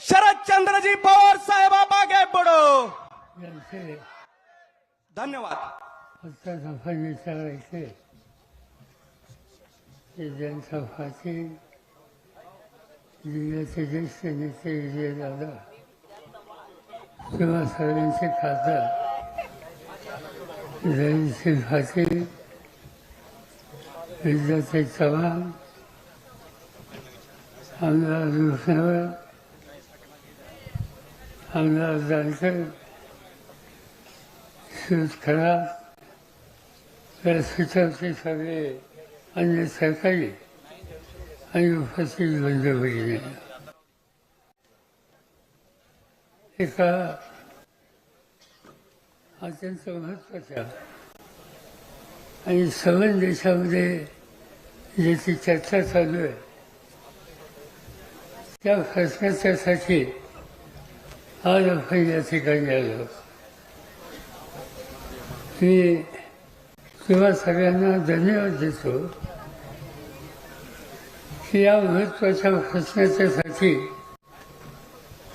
शरदचंद्रजी पवार साहेब बढ़ो यांचे धन्यवाद. की जनसभाचे जिल्ह्याचे ज्येष्ठ नेते विजयदादा किंवा सर्वांचे खासदार. फाटे विद्याचे चव्हाण आमदार आमदार जानकर शूज खराब सगळे अन्य सरकारी आणि उपस्थित बंद भगिनी एका अत्यंत महत्त्वाच्या आणि सवन देशामध्ये ज्याची चर्चा चालू आहे त्या प्रश्नाच्यासाठी आज आपण या ठिकाणी आलो मी किंवा सगळ्यांना धन्यवाद देतो की या महत्त्वाच्या प्रश्नाच्यासाठी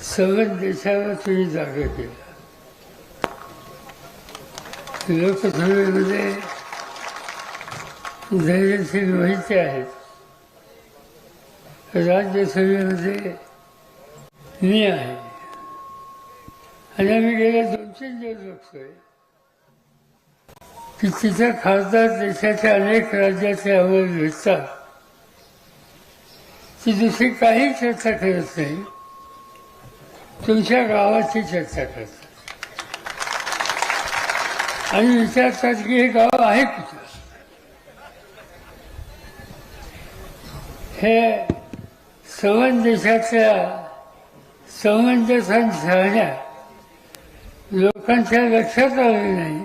सगळ्या देशाला तुम्ही जागा केला लोकसभेमध्ये धैर्यशील माहिती आहेत राज्यसभेमध्ये मी आहे आणि आम्ही गेल्या दोन तीन दिवस बघतोय की तिथे खासदार देशाच्या अनेक राज्याचे अहवाल भेटतात ती दुसरी काही चर्चा करत नाही. तुमच्या गावाची चर्चा करतात. आणि विचारतात की हे गाव आहे कुठं? हे सवन देशातल्या समंजसन शहऱ्या लोकांच्या लक्षात आले नाही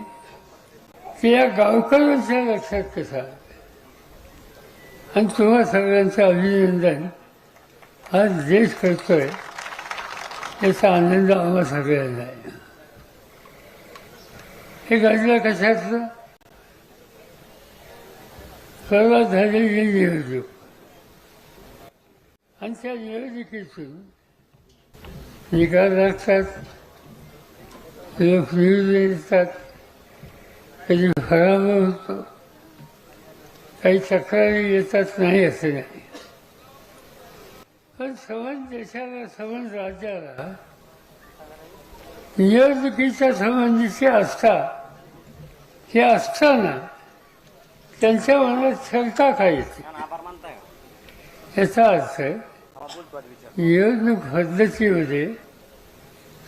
की या गावकऱ्यांच्या लक्षात कसा आणि तुम्हा सगळ्यांचं अभिनंदन आज देश करतोय याचा आनंद आम्हा सगळ्यांना आहे. हे घडलं कशाचं? सर्वात झालेली निवडणूक. आणि त्या निवडणुकीतून निकाल लागतात कधी निवडून येतात कधी खराब होतो. काही तक्रारी येतात नाही असे नाही पण समज देशाला समज राज्याला निवडणुकीच्या संबंधीची आस्था ही असताना त्यांच्या मनात शंका काय येते? याचा अर्थ निवडणूक पद्धतीमध्ये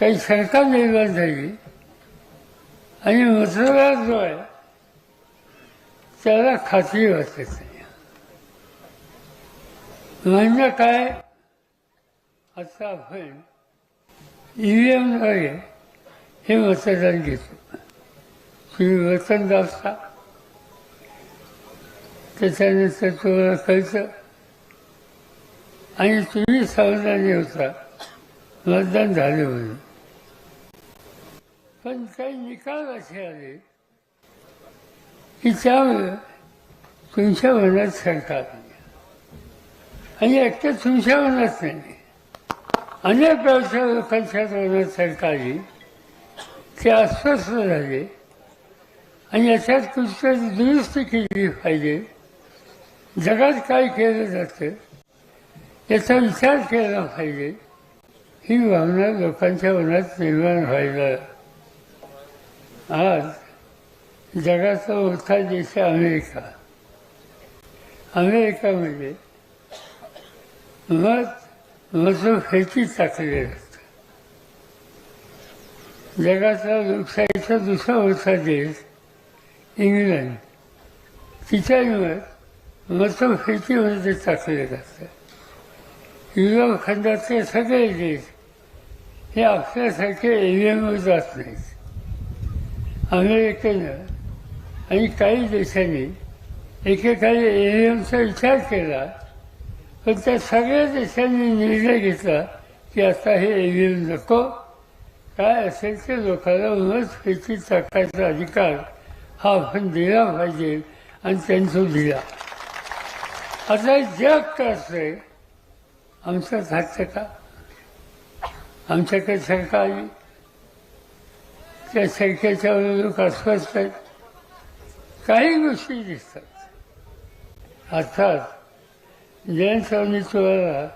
काही शंका निर्माण झाली. आणि मतदार जो आहे त्याला खात्री वाटत. नाही म्हणजे काय? आता आपण ईव्हीएमद्वारे हे मतदान घेतो. तुम्ही वतन दाखता त्याच्यानंतर तुम्हाला कळतं. आणि तुम्ही सावधानी होता. मतदान झाले म्हणून. पण काही निकाल असे आले की त्यामुळे तुमच्या मनात सरकार नाही आणि एकटं तुमच्या मनात नाही. अनेक व्यवसाय लोकांच्या मनात सरकारी ते अस्वस्थ झाले. आणि याच्यात कुठतरी दुरुस्ती केली पाहिजे. जगात काय केलं जातं याचा विचार केला पाहिजे. ही भावना लोकांच्या मनात निर्माण व्हायला आज जगाचा मोठा देश आहे अमेरिका. अमेरिकामध्ये मत मतभेदी टाकले जातं जगाचा लोकशाहीचा दुसरा मोठा देश इंग्लंड. तिच्यामुळे मतभेदीमध्ये टाकले जातं युरोप खंडातले सगळे देश हे आपल्यासारखे एरियामध्ये जात नाहीत. अमेरिकेनं आणि काही देशांनी एकेकाळी एलियनचा विचार केला पण त्या सगळ्या देशांनी निर्णय घेतला की आता हे एलियन नको. काय असेल ते लोकांना मतपेटी टाकायचा अधिकार हा आपण दिला पाहिजे आणि त्यांचा दिला. आता जग कसं आहे आमचं खातं का? आमच्याकडे सरकारी त्या संख्येच्या लोक काही गोष्टी दिसतात. अर्थात जयंत स्वामी तुम्हाला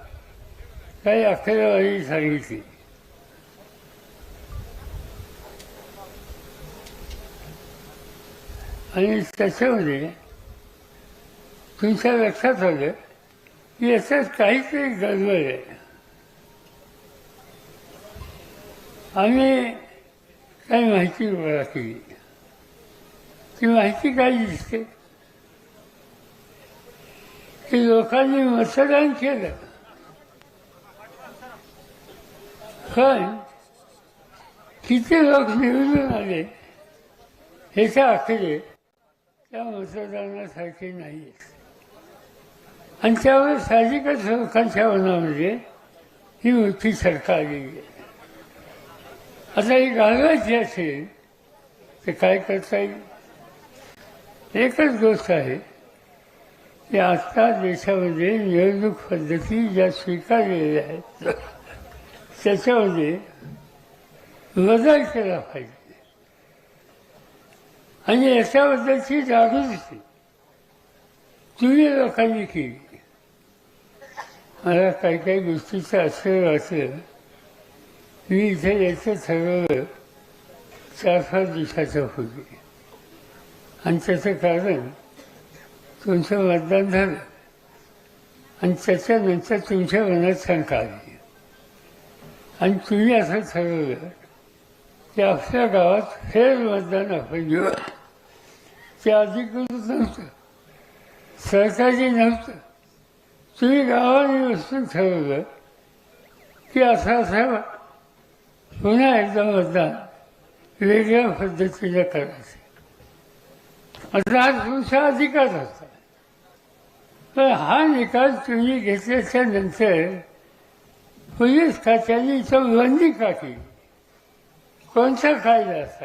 काही अकरावारी सांगितली. आणि त्याच्यामध्ये तुमच्या लक्षात आलं की याच्यात काहीतरी गडबड आहे. आम्ही काही माहिती गोळा केली ती माहिती काय दिसते? की लोकांनी मतदान केलं. पण किती लोक निवडून आले ह्याच्या आकडे त्या मतदानासारखे नाही आणि त्यामुळे साहजिकच लोकांच्या मनामध्ये ही मोठी सरकार आलेली आहे. आता ही घालवायची असेल तर काय करता येईल? एकच गोष्ट आहे की आता देशामध्ये निवडणूक पद्धती ज्या स्वीकारलेल्या आहेत त्याच्यामध्ये बदल केला पाहिजे. आणि याच्याबद्दलची जागृती तुम्ही लोकांनी केली. मला काही काही गोष्टीचं असं वाटलं. मी इथे यायचं ठरवलं चार पाच दिवसाच्या पूर्वी आणि त्याचं कारण तुमचं मतदान झालं. आणि त्याच्यानंतर तुमच्या मनात शंका आली. आणि तुम्ही असं ठरवलं की आपल्या गावात फेर मतदान आपण घेऊ. ते अधिकृत नव्हतं. सरकारी नव्हतं. तुम्ही गावाने बसून ठरवलं की असं असं पुन्हा एकदा मतदान वेगळ्या पद्धतीने करायचं. आता आज तुमचा अधिकार होता. पण हा निकाल तुम्ही घेतल्याच्या नंतर पोलीस खात्याने इथं बंदी का केली? कोणता कायदा असा?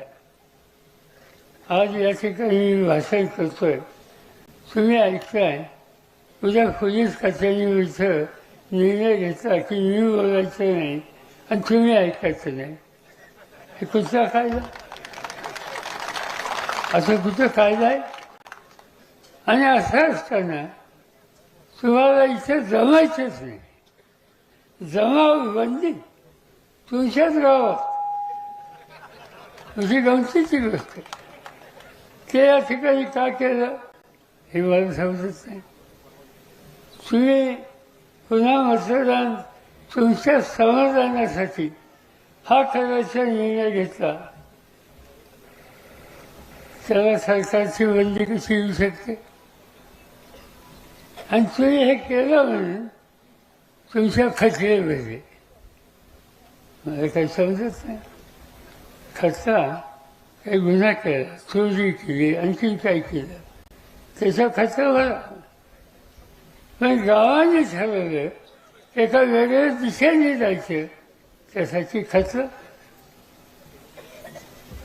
आज या ठिकाणी मी भाषण करतोय. तुम्ही ऐकताय. उद्या पोलीस खात्याने इथं निर्णय घेतला की मी बोलायचं नाही. आणि तुम्ही ऐकायचं नाही हे कुठचा कायदा? असं कुठं कायदा आहे? आणि असं असताना तुम्हाला इथे जमायचंच नाही. जमाव बंदी तुमच्याच गावात. तुझी गमतीची गोष्ट आहे. ते या ठिकाणी का केलं हे मला समजत नाही. तुम्ही पुन्हा मतदान तुमच्या समाधानासाठी हा करायचा निर्णय घेतला. त्याला सरकारची बंदी कशी येऊ शकते? आणि तुम्ही हे केलं म्हणून तुमच्या खचले पाहिजे मला काही समजत नाही. खचला काही गुन्हा केला चोरी केली आणखी काय केलं? त्याचा खचला बरा. पण गावाने ठरवलं एका वेगळ्या दिशेने जायचे त्यासाठी खचलं.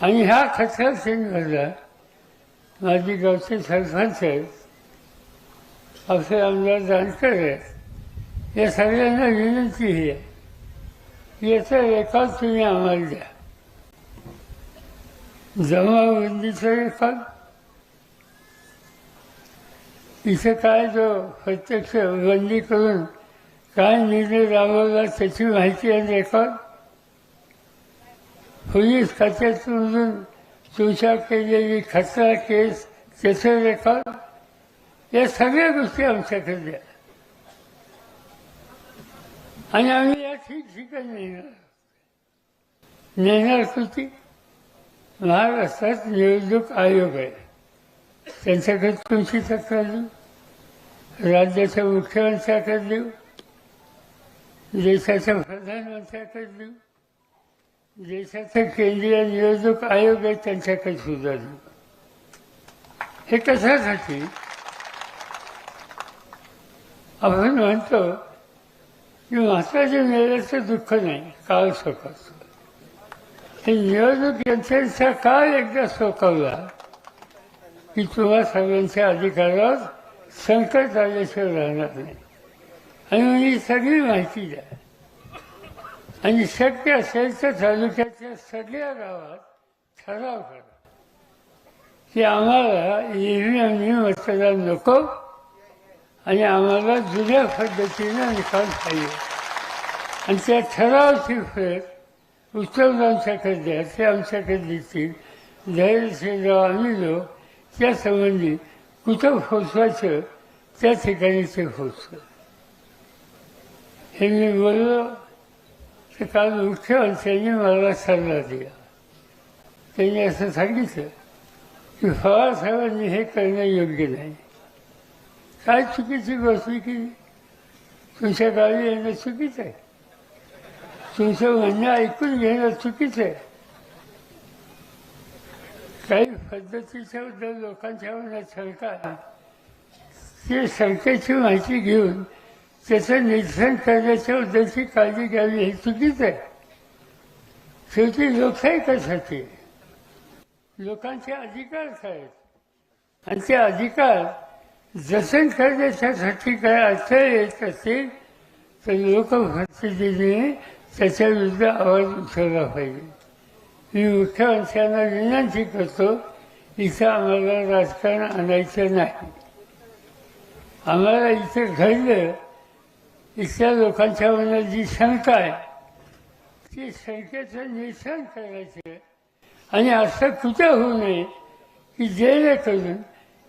आणि ह्या खचरा सेंटरला माझी गावचे सरपंच आहेत. आपले आमदार जानकर आहेत. या सगळ्यांना विनंती ही आहे. याचा रेकॉर्ड तुम्ही आम्हाला द्या. जमाबंदीचा रेकॉर्ड इथे काय जो प्रत्यक्ष बंदी करून काय निर्णय राबवला त्याची माहिती आणि रेकॉर्ड पोलीस खात्यातून तुमच्या केलेली खतरा केस त्याचं रेकॉर्ड या सगळ्या गोष्टी आमच्याकडे द्या. आणि आम्ही या ठिकठिकाणी नेणार नेणार कृती महाराष्ट्रात निवडणूक आयोग आहे. त्यांच्याकडे तुमची तक्रार देऊ. राज्याच्या मुख्यमंत्र्याकडे देऊ. देशाच्या प्रधानमंत्र्याकडे देऊ देशाचा केंद्रीय निवडणूक आयोग आहे त्यांच्याकडे सुद्धा. देऊ हे कशासाठी? आपण म्हणतो की महत्त्वाच्या मेल्याचं दुःख नाही काळ सोकाचं हे निवडणूक यंत्रणेचा काळ एकदा सोकावला की तुम्हा सगळ्यांच्या अधिकारावर संकट आल्याशिवाय राहणार नाही. आणि ही सगळी माहिती द्या. आणि शक्य असेल तर तालुक्याच्या सगळ्या गावात ठराव करा. की आम्हाला ईव्हीएमनी मतदान नको आणि आम्हाला जुन्या पद्धतीनं निकाल पाहिजे. आणि त्या ठरावाची फेर उत्तम आमच्याकडे द्या ते आमच्याकडे देतील. धैर्यशील आम्ही लोक त्यासंबंधी कुठं पोचवायचं त्या ठिकाणी ते पोचवत हे मी बोललो तर काल मुख्यमंत्र्यांनी मला सल्ला दिला. त्यांनी असं सांगितलं की फळासाहेबांनी हे करणं योग्य नाही. काय चुकीची गोष्ट की तुमच्या गावी येणं चुकीचं आहे? तुमचं म्हणणं ऐकून घेणं चुकीचं आहे? काही पद्धतीच्या बद्दल लोकांच्या मनात शंका ते शंकेची माहिती घेऊन त्याचं निरसन करण्याच्या उद्देशी काळजी घ्यावी हे चुकीचं आहे. शेवटी लोकशाही कशासाठी लोकांचे अधिकार आहेत. आणि ते अधिकार जतन करण्याच्यासाठी काय अर्थ येत असतील तर लोकप्रतिनिधीने त्याच्या विरुद्ध आवाज उचलला पाहिजे. मी मुख्यमंत्र्यांना विनंती करतो इथं आम्हाला राजकारण आणायचं नाही. आम्हाला इथं घडलं इथल्या लोकांच्या मनात जी शंका आहे ती शंकेचं निरसन करायचं. आणि असं कुठं होऊ नये की जेणेकरून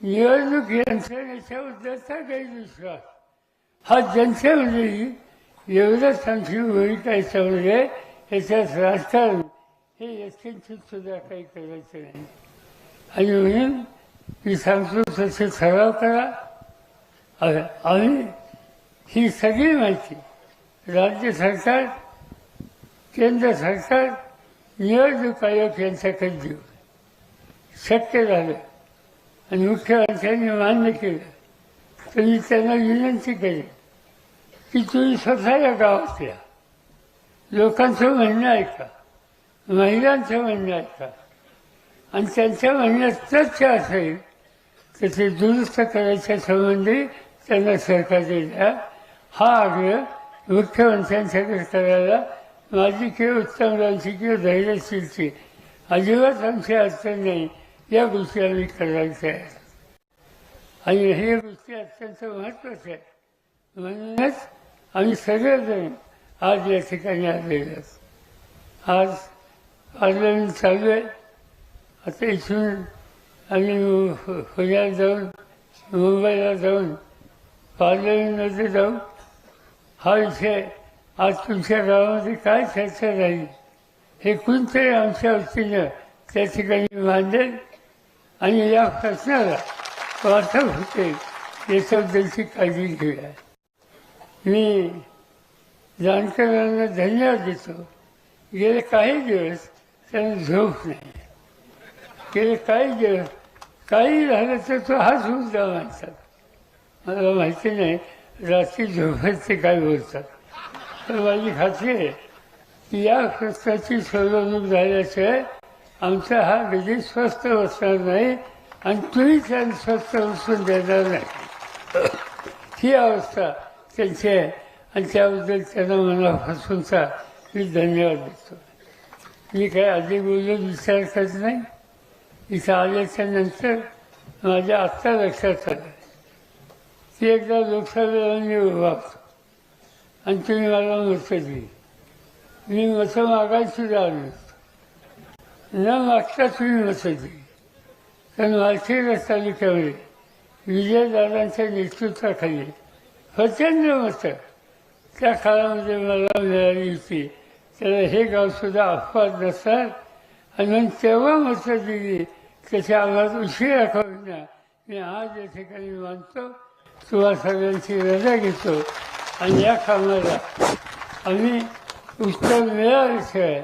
निवडणूक यंत्रणेच्या यंत्रणेच्याबद्दलचा गैरविश्वास हा जनतेमध्येही एवढंच आमची भूमिका याच्यामध्ये याच्यात राजकारण हे यथकिंचित सुद्धा काही करायचं नाही. आणि म्हणून मी सांगतो तसे ठराव करा. आणि आम्ही ही सगळी माहिती राज्य सरकार केंद्र सरकार निवडणूक आयोग यांच्याकडे देऊ शक्य झालं आणि मुख्यमंत्र्यांनी मान्य केलं तर मी त्यांना विनंती केली की तुम्ही स्वतः या गावात या लोकांचं म्हणणं ऐका महिलांचं म्हणणं ऐका. आणि त्यांच्या म्हणण्यात तथ्य असेल तर ते दुरुस्त करायच्या संबंधी त्यांना सरकारने द्या. हा आग्रह मुख्यमंत्र्यांच्याकडे करायला माझी किंवा उत्तमरावची किंवा धैर्यशीलची अजिबात आमची अडचण नाही या गोष्टी आम्ही करायला आहे आणि हे गोष्टी अत्यंत महत्त्वाच्या आहेत म्हणूनच आम्ही सगळेजण आज या ठिकाणी आलेलो आहोत. आज आंदोलन चालू आहे आता इथून आम्ही मु- पुण्यात जाऊन मुंबईला जाऊन पार्लमेंटमध्ये जाऊन हा विषय आज तुमच्या गावामध्ये काय चर्चा झाली? हे कोणतरी आमच्या वतीनं त्या ठिकाणी मांडेल? आणि या प्रश्नाला वाटप होते याच्याबद्दलची काळजी घेऊया. मी जाणकारांना धन्यवाद देतो. गेले काही दिवस त्यांना झोप नाही. गेले काही दिवस काही झालं तर तो हाच मुद्दा म्हणतात. मला माहिती नाही रात्री झोपायचे काय बोलतात? तर माझी खात्री आहे की या खर्चाची सोडवणूक झाल्याशिवाय आमचा हा विधी स्वस्त बसणार नाही आणि तुम्ही त्यांना स्वस्थ बसून देणार नाही. ही अवस्था त्यांची आहे आणि त्याबद्दल त्यांना मनापासूनचा मी धन्यवाद देतो. मी काय अधिक बोलून विचार करत नाही? इथं आल्याच्यानंतर माझ्या आत्ता लक्षात आलं. की एकदा लोकसभेला विभाग आणि तुम्ही मला मतं दिली. मी मतं मागायला सुद्धा आलो न मागता तुम्ही मतं दिली. कारण मालखेड तालुक्यामध्ये विजयदादांच्या नेतृत्वाखाली प्रचंड मतं त्या काळामध्ये मला मिळाली होती. त्याला हे गावसुद्धा अपवाद नसतात आणि मग तेव्हा मतं दिली. त्याच्या अंगात उशीर करूना मी आज या ठिकाणी मानतो. तुम्हा सगळ्यांची रजा घेतो आणि या कामाला आम्ही उत्तर मिळाल्याशिवाय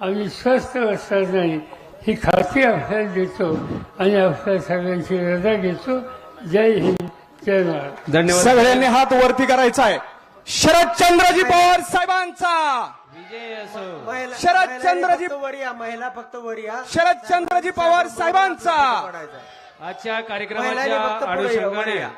आम्ही स्वस्थ बसणार नाही. ही खात्री आपल्याला देतो आणि आपल्या सगळ्यांची रजा घेतो. जय हिंद जय महाराज धन्यवाद. सगळ्यांनी हात वरती करायचा आहे. शरदचंद्रजी पवार साहेबांचा. विजय असो महिला- शरदचंद्रजी- महिलांनी फक्त वर या महिला फक्त वर या शरदचंद्रजी पवार साहेबांचा. पडायचं. आजच्या महिलांनी कार्यक्रमाच्या फक्त पुढे या, वर अनुषंगाने या.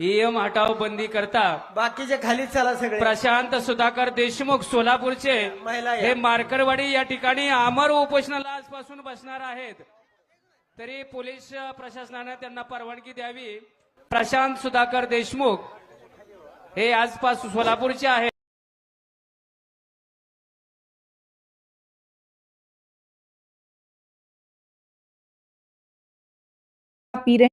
ईएम हटाव बंदी करता बाकीचे खाली चला सगळे. प्रशांत सुधाकर देशमुख सोलापूरचे महिला या. हे मार्करवाडी या ठिकाणी अमर उपोषणाला आजपासून बसणार आहेत. तरी पोलीस प्रशासनाने त्यांना परवानगी द्यावी. प्रशांत सुधाकर देशमुख हे आजपासून सोलापूरचे आहेत. पी रहे